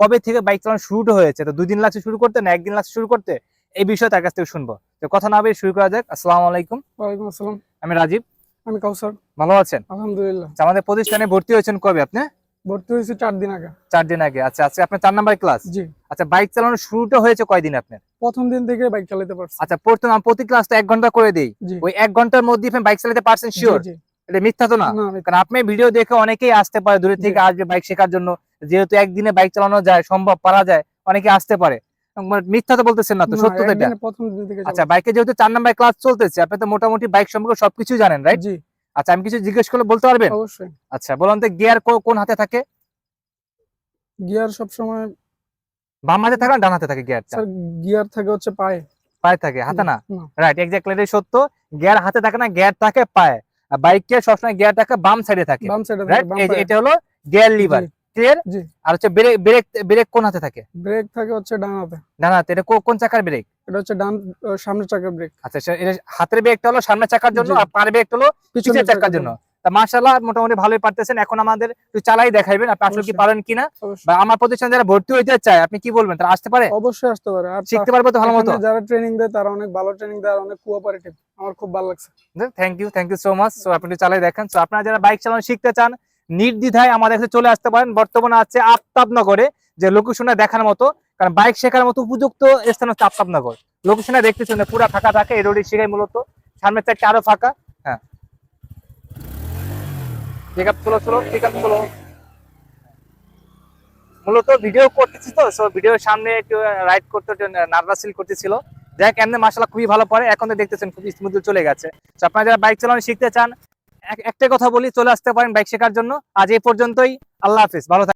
কবে থেকে বাইক চালানো শুরুটা হয়েছে? তো দুই দিন লাগছে শুরু করতে না একদিন লাগছে শুরু করতে? এই বিষয়ে তার কাছ থেকে শুনব। তো কথা না শুরু করা যাক। আসসালামু আলাইকুম। ওয়ালাইকুম আসসালাম। আমি রাজীব। আমি কাউসার। ভালো আছেন? আলহামদুলিল্লাহ। আচ্ছা, আমাদের প্রতিষ্ঠানে ভর্তি হয়েছেন কবে আপনি? ভর্তি হয়েছি চার দিন আগে। চার দিন আগে। আচ্ছা আচ্ছা আপনার চার নাম্বার ক্লাস? জি। আচ্ছা বাইক চালানোর শুরুটা হয়েছে কয়দিন আপনার? প্রথম দিন থেকে বাইক চালাতে পারছি। আচ্ছা প্রথম প্রতি ক্লাস তো এক ঘণ্টা করে দিই। জি। ওই এক ঘণ্টার মধ্যে আপনি বাইক চালাতে পারছেন শিওর এটা মিথ্যা তো না? না কারণ আপনি ভিডিও দেখে অনেকেই আসতে পারে দূরে থেকে আসবে বাইক শেখার জন্য। যেহেতু একদিনে বাইক চালানো যায় সম্ভব পারা যায় অনেকে আসতে পারে। মানে মিথ্যা তো বলতেছেন না তো সত্য তো এটা। আচ্ছা বাইকে যেহেতু চার নাম্বার ক্লাস চলতেছে আপনি তো মোটামুটি বাইক সম্পর্কে সবকিছু জানেন রাইট জি। আচ্ছা আমি কিছু জিজ্ঞেস করলে বলতে পারবেন? অবশ্যই। আচ্ছা বলুন তো গিয়ার কোন হাতে থাকে? গিয়ার সব সময় বাম হাতে থাকে না ডান হাতে থাকে গিয়ারটা স্যার গিয়ার থাকে হচ্ছে পায়ে। পায়ে থাকে হাতে না? রাইট এক্স্যাক্টলি এটাই সত্য। গিয়ার হাতে থাকে না গিয়ার থাকে পায়ে। আর বাইকে সবসময় গিয়ার থাকে বাম সাইডে থাকে। বাম সাইডে রাইট। এটা হলো গিয়ার লিভার আর হচ্ছে ব্রেক ব্রেক ব্রেক কোন হাতে থাকে? ব্রেক থাকে হচ্ছে ডান হাতে। ডান হাতে এটা কোন চাকার ব্রেক এটা হচ্ছে ডান সামনের চাকার ব্রেক আচ্ছা এটা হাতের ব্রেকটা হলো সামনের চাকার জন্য আর পায়ের ব্রেকটা হলো পিছের চাকার জন্য। তা মাশাআল্লাহ মোটামুটি ভালোই পারতেছেন। এখন আমাদের একটু চালাই দেখাইবেন আপনি আসলে কি পারেন কিনা? বা আমার প্রতিষ্ঠানে যারা ভর্তি হইতে চায় আপনি কি বলবেন? তারা আসতে পারে? অবশ্যই আসতে পারে। আর শিখতে পারবে তো ভালো মতো? যারা ট্রেনিং দেয় তারা অনেক ভালো ট্রেনিং দেয় আর অনেক কোঅপারেটিভ আমার খুব ভালো লাগছে। Thank you thank you so much so আপনি চালাই দেখেন। সো আপনারা যারা বাইক চালানো শিখতে চান নির্দ্বিধায় আমাদের কাছে চলে আসতে পারেন। বর্তমানে আছে আফতাবনগরে, যে লোকেশনে দেখার মতো, কারণ বাইক শেখার মতো উপযুক্ত স্থান হচ্ছে আফতাবনগর। লোকেশনে দেখতেছেন পুরো ফাঁকা থাকে, এই রোডে শেখাই মূলত। সামনের চারটে আরও ফাঁকা হ্যাঁ। ঠিক আছে চলো চলো ঠিক আছে চলো। মূলত ভিডিও করতেছি তো সো ভিডিওর সামনে একটু রাইড করতে নার্ভাস করতেছিল। দেখ এমনি মাসালা খুবই ভালো পড়ে, এখন তো দেখতেছেন খুব স্মুথ চলে গেছে। আপনারা যারা বাইক চালানো শিখতে চান এক- একটাই কথা বলি, চলে আসতে পারেন বাইক শেখার জন্য আজ এই পর্যন্তই, আল্লাহ হাফিজ, ভালো।